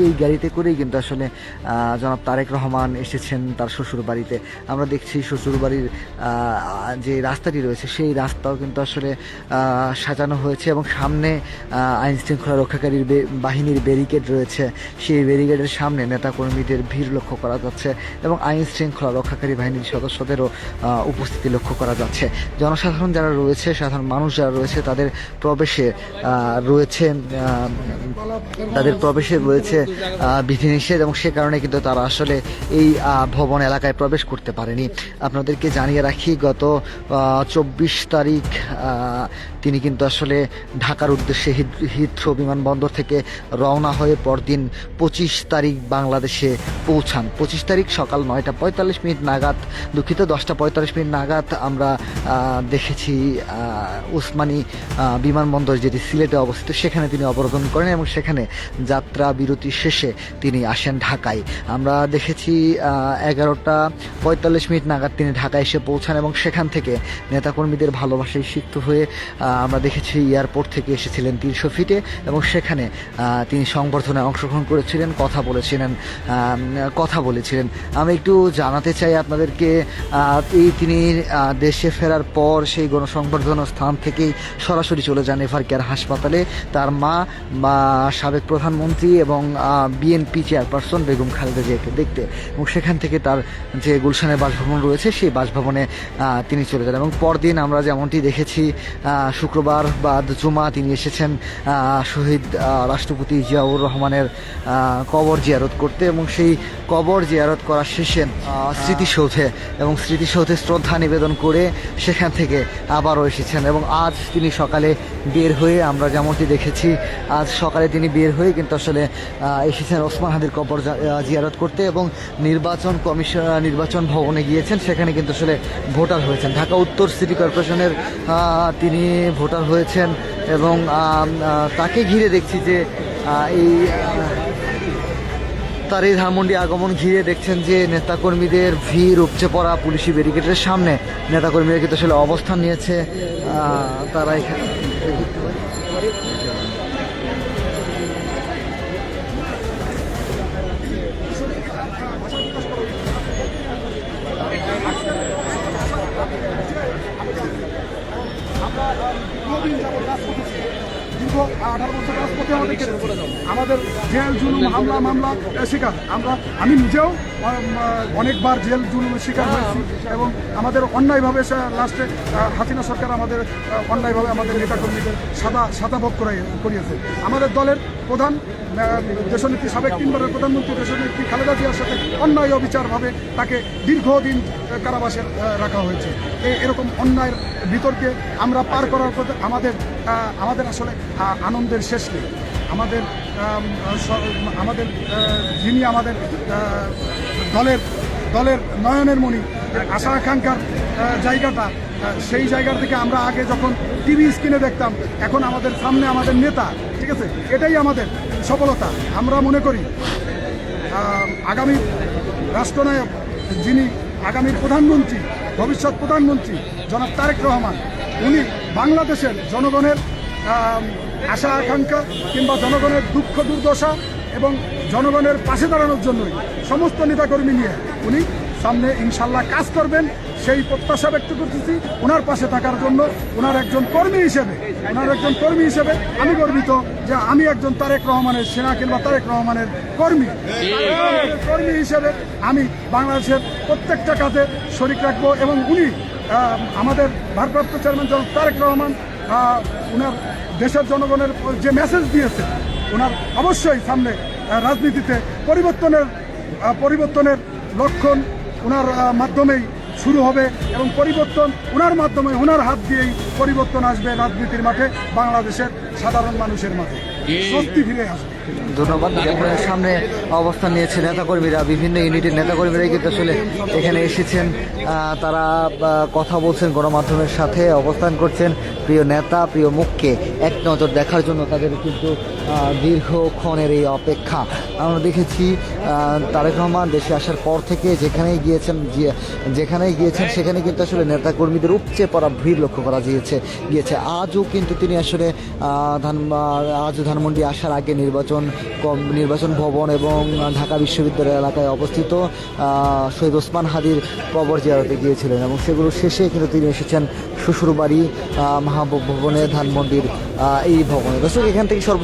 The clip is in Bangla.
এই গাড়িতে করেই কিন্তু আসলে জনাব তারেক রহমান এসেছেন তার শ্বশুর বাড়িতে আমরা দেখছি শ্বশুর বাড়ির যে রাস্তাটি রয়েছে, সেই রাস্তাও কিন্তু আসলে সাজানো হয়েছে এবং সামনে আইন শৃঙ্খলা রক্ষাকারীর বাহিনীর ব্যারিকেড রয়েছে। সেই ব্যারিকেডের সামনে নেতাকর্মীদের ভিড় লক্ষ্য করা যাচ্ছে এবং আইন শৃঙ্খলা রক্ষাকারী বাহিনীর সদস্যদেরও উপস্থিতি লক্ষ্য করা যাচ্ছে। জনসাধারণ যারা রয়েছে, সাধারণ মানুষ যারা রয়েছে, তাদের প্রবেশে রয়েছে তাদের প্রবেশে রয়েছে বিধিনিষেধ এবং সে কারণে কিন্তু তারা আসলে এই ভবন এলাকায় প্রবেশ করতে পারেনি। আপনাদেরকে জানিয়ে রাখি, গত চব্বিশ তারিখ তিনি কিন্তু আসলে ঢাকার উদ্দেশ্যে হিথ্রো বিমানবন্দর থেকে রওনা হয়ে পরদিন পঁচিশ তারিখ বাংলাদেশে পৌঁছান। পঁচিশ তারিখ সকাল নয়টা পঁয়তাল্লিশ মিনিট নাগাদ, দুঃখিত, দশটা পঁয়তাল্লিশ মিনিট নাগাদ আমরা দেখেছি উসমানী বিমানবন্দর যেটি সিলেটে অবস্থিত, সেখানে তিনি অবরোধন করেন এবং সেখানে যাত্রা বিরতি শেষে তিনি আসেন ঢাকায়। আমরা দেখেছি এগারোটা পঁয়তাল্লিশ মিনিট নাগাদ তিনি ঢাকায় এসে পৌঁছান এবং সেখান থেকে নেতাকর্মীদের ভালোবাসায় সিক্ত হয়ে আমরা দেখেছি এয়ারপোর্ট থেকে এসেছিলেন তিনশো ফিটে এবং সেখানে তিনি সংবর্ধনায় অংশগ্রহণ করেছিলেন, কথা বলেছিলেন কথা বলেছিলেন। আমি একটু জানাতে চাই আপনাদেরকে এই তিনি দেশে ফেরার পর সেই গণসংবর্ধনা স্থান থেকেই সরাসরি চলে যান এভার কেয়ার হাসপাতালে। তার মা সাবেক প্রধানমন্ত্রী এবং বিএনপি চেয়ারপারসন বেগম খালেদা জিয়াকে দেখতে। এবং সেখান থেকে তার যে গুলশানের বাসভবন রয়েছে, সেই বাসভবনে তিনি চলে যান। এবং পরদিন আমরা যেমনটি দেখেছি শুক্রবার বা জুমা তিনি এসেছেন শহীদ রাষ্ট্রপতি জিয়াউর রহমানের কবর জিয়ারত করতে। এবং সেই কবর জিয়ারত করা শেষে স্মৃতিসৌধে এবং স্মৃতিসৌধে শ্রদ্ধা নিবেদন করে সেখান থেকে আবারও এসেছেন। এবং আজ তিনি সকালে বের হয়ে আমরা যেমনটি দেখেছি, আজ সকালে তিনি বের হয়ে কিন্তু আসলে এসেছেন ওসমান হাদির কবর জিয়ারত করতে এবং নির্বাচন কমিশন, নির্বাচন ভবনে গিয়েছেন। সেখানে কিন্তু আসলে ভোটার হয়েছেন। ঢাকা উত্তর সিটি কর্পোরেশনের তিনি ভোটার হয়েছেন এবং তাকে ঘিরে দেখছি যে এই তার এই ধানমন্ডি আগমন ঘিরে দেখছেন যে, নেতাকর্মীদের ভিড় উপচে পড়া পুলিশি ব্যারিকেডের সামনে নেতাকর্মীরা কিন্তু আসলে অবস্থান নিয়েছে। তারা এখানে আঠারো বছর রাজপথে আমাদের কেটেছে। আমাদের জেল জুলুম হামলা মামলা শিকার। আমরা আমি নিজেও অনেকবার জেল জুলুমের শিকার হয়েছি এবং আমাদের অন্যায়ভাবে লাস্টে হাসিনা সরকার আমাদের অন্যায়ভাবে আমাদের নেতাকর্মীদের সাদা সাদা ভোগ করিয়েছে। আমাদের দলের প্রধান আহ, দেশনেত্রী সাবেক তিনবারের প্রধানমন্ত্রী দেশনেত্রী খালেদা জিয়ার সাথে অন্যায় অবিচারভাবে তাকে দীর্ঘদিন কারাবাসে রাখা হয়েছে। এরকম অন্যায়ের বিতর্কে আমরা পার করার আমাদের আমাদের আসলে আহ, আনন্দের শেষ নেই। আমাদের আমাদের যিনি আমাদের দলের দলের নয়নের মণি, আশা আকাঙ্ক্ষার জায়গাটা সেই জায়গা থেকে আমরা আগে যখন টিভি স্ক্রিনে দেখতাম, এখন আমাদের সামনে আমাদের নেতা, ঠিক আছে? এটাই আমাদের সফলতা। আমরা মনে করি আগামী রাষ্ট্রনায়ক যিনি আগামী প্রধানমন্ত্রী, ভবিষ্যৎ প্রধানমন্ত্রী, জনাব তারেক রহমান, উনি বাংলাদেশের জনগণের আশা, আকাঙ্ক্ষা কিংবা জনগণের দুঃখ, দুর্দশা এবং জনগণের পাশে দাঁড়ানোর জন্যই সমস্ত নেতাকর্মী নিয়ে উনি সামনে ইনশাল্লাহ কাজ করবেন। সেই প্রত্যাশা ব্যক্ত করতেছি ওনার পাশে থাকার জন্য ওনার একজন কর্মী হিসেবে, ওনার একজন কর্মী হিসেবে আমি গর্বিত যে আমি একজন তারেক রহমানের সেনা কিংবা তারেক রহমানের কর্মী। কর্মী হিসেবে আমি বাংলাদেশের প্রত্যেকটা কাজে শরিক রাখব এবং উনি আমাদের ভারপ্রাপ্ত চেয়ারম্যান তারেক রহমান ওনার দেশের জনগণের যে মেসেজ দিয়েছে ওনার অবশ্যই সামনে রাজনীতিতে পরিবর্তনের পরিবর্তনের লক্ষণ ওনার মাধ্যমেই শুরু হবে এবং পরিবর্তন ওনার মাধ্যমে ওনার হাত দিয়েই পরিবর্তন আসবে রাজনীতির মাঠে বাংলাদেশের সাধারণ মানুষের মাঠে স্বস্তি ফিরে আসবে। ধন্যবাদ। আপনার সামনে অবস্থান নিয়েছে নেতাকর্মীরা, বিভিন্ন ইউনিটের নেতাকর্মীরাই কিন্তু আসলে এখানে এসেছেন। তারা কথা বলছেন, গণমাধ্যমের সাথে অবস্থান করছেন। প্রিয় নেতা, প্রিয় মুখকে এক নজর দেখার জন্য তাদের কিন্তু দীর্ঘক্ষণের এই অপেক্ষা। আমরা দেখেছি তারেক রহমান দেশে আসার পর থেকে যেখানেই গিয়েছেন যেখানেই গিয়েছেন, সেখানে কিন্তু আসলে নেতাকর্মীদের উপচে পড়া ভিড় লক্ষ্য করা গিয়েছে গিয়েছে। আজও কিন্তু তিনি আসলে ধান আজ ধানমন্ডি আসার আগে নির্বাচন নির্বাচন নির্বাচন ভবন এবং ঢাকা বিশ্ববিদ্যালয় এলাকায় অবস্থিত শহীদ ওসমান হাদির কবর জিয়ারতে গিয়েছিলেন এবং সেগুলো শেষে কিন্তু তিনি এসেছেন শ্বশুরবাড়ি মাহবুব ভবনে ধানমন্ডির এই ভবনে। দর্শক, এখান থেকে সর্ব